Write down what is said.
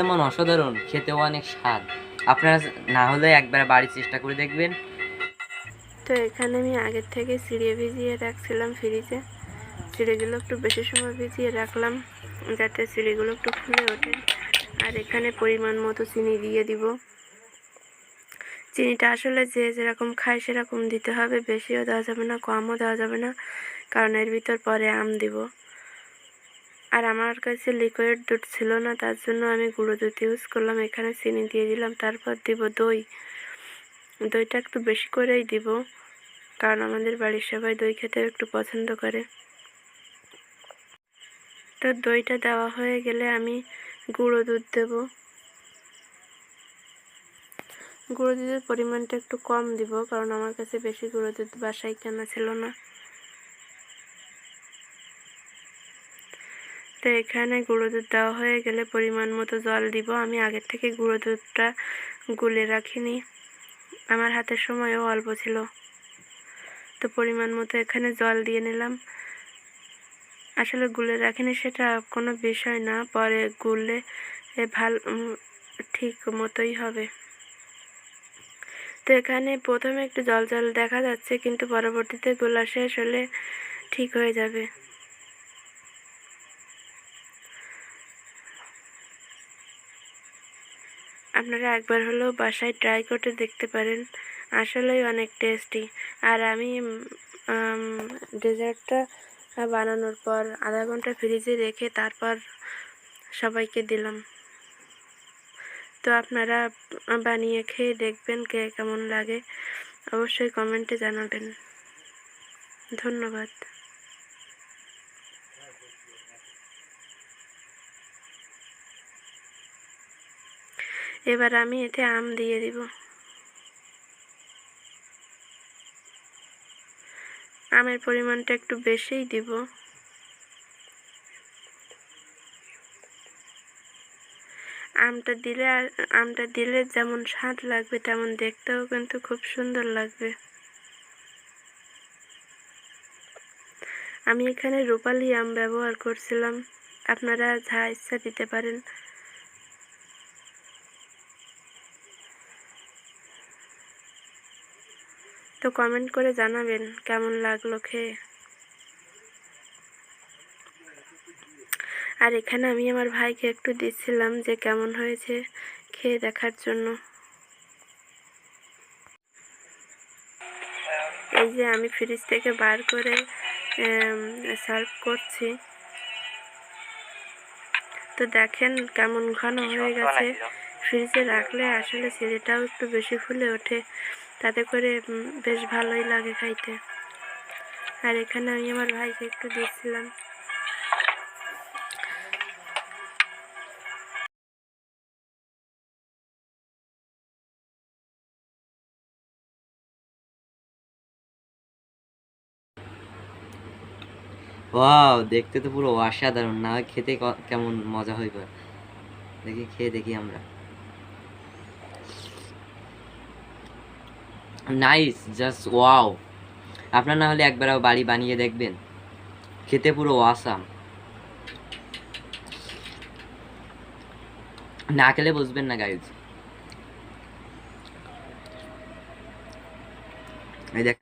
যেমন অসাধারণ, খেতেও অনেক স্বাদ। আপনারা না হলে একবার বাড়ির চেষ্টা করে দেখবেন। তো এখানে আমি আগের থেকে চিড়ে ভিজিয়ে রাখছিলাম ফ্রিজে। চিড়েগুলো একটু বেশি সময় ভিজিয়ে রাখলাম, যাতে চিড়েগুলো একটু ফুলে ওঠে। আর এখানে পরিমাণ মতো চিনি দিয়ে দিব। চিনিটা আসলে যে যেরকম খায় সেরকম দিতে হবে, বেশিও দেওয়া যাবে না, কমও দেওয়া যাবে না, কারণ এর ভিতর পরে আম দিব। আর আমার কাছে লিকুইড দুধ ছিল না, তার জন্য আমি গুঁড়ো দুধ ইউজ করলাম, এখানে চিনি দিয়ে দিলাম, তারপর দিব দই। দইটা একটু বেশি করেই দিব, কারণ আমাদের বাড়ির সবাই দই খেতে একটু পছন্দ করে। তো দইটা দেওয়া হয়ে গেলে আমি গুঁড়ো দুধ দেব। গুঁড়ো দুধের পরিমাণটা একটু কম দিব, কারণ আমার কাছে বেশি গুঁড়ো দুধ বাসায় কেনা ছিল না। তো এখানে গুঁড়ো দুধ দেওয়া হয়ে গেলে পরিমাণ মতো জল দিব। আমি আগের থেকে গুঁড়ো দুধটা গুলে রাখিনি। আমার হাতের সময়ও অল্প ছিল। তো পরিমাণ মতো এখানে জল দিয়ে নিলাম। আসলে গুলে রাখিনি সেটা কোনো বিষয় না, পরে গুলে ভালো ঠিক মতোই হবে। তো এখানে প্রথমে একটু জল জল দেখা যাচ্ছে, কিন্তু পরবর্তীতে গোলা শেষ হলে ঠিক হয়ে যাবে। আপনারা একবার হলেও বাসায় ট্রাই করতে দেখতে পারেন। আসলেই অনেক টেস্টি আর আমি ডেজার্টটা বানানোর পর আধা ঘণ্টা ফ্রিজে রেখে তারপর সবাইকে দিলাম। তো আপনারা বানিয়ে খেয়ে দেখবেন কে কেমন লাগে। অবশ্যই কমেন্টে জানাবেন। ধন্যবাদ। এবার আমি এতে আম দিয়ে দিব। আমের পরিমাণটা একটু বেশিই দিব। আমটা দিলে আর, আমটা দিলে যেমন স্বাদ লাগবে, তেমন দেখতেও কিন্তু খুব সুন্দর লাগবে। আমি এখানে রূপালি আম ব্যবহার করছিলাম। আপনারা যা ইচ্ছা দিতে পারেন। তো কমেন্ট করে জানাবেন কেমন লাগল খেয়ে। আর এখানে আমি আমার ভাইকে একটু দিচ্ছিলাম যে কেমন হয়েছে খেয়ে দেখার জন্য। এই যে আমি ফ্রিজ থেকে বার করে সার্ভ করছি। তো দেখেন কেমন ঘন হয়ে গেছে। ফ্রিজে রাখলে আসলে চিড়েটাও একটু বেশি ফুলে ওঠে। তাতে করে বেশ ভালোই লাগে খাইতে। আর এখানে আমি আমার ভাইকে একটু দিচ্ছিলাম ওয়াও দেখতে তো পুরো অসাধারণ। না খেতে কেমন মজা হইবে। দেখি, খেয়ে দেখি আমরা। নাইস জাস্ট ওয়াও আপনার না হলে একবার বাড়ি বানিয়ে দেখবেন। খেতে পুরো ওয়াসাম না খেলে বুঝবেন না গাইজ এই দেখ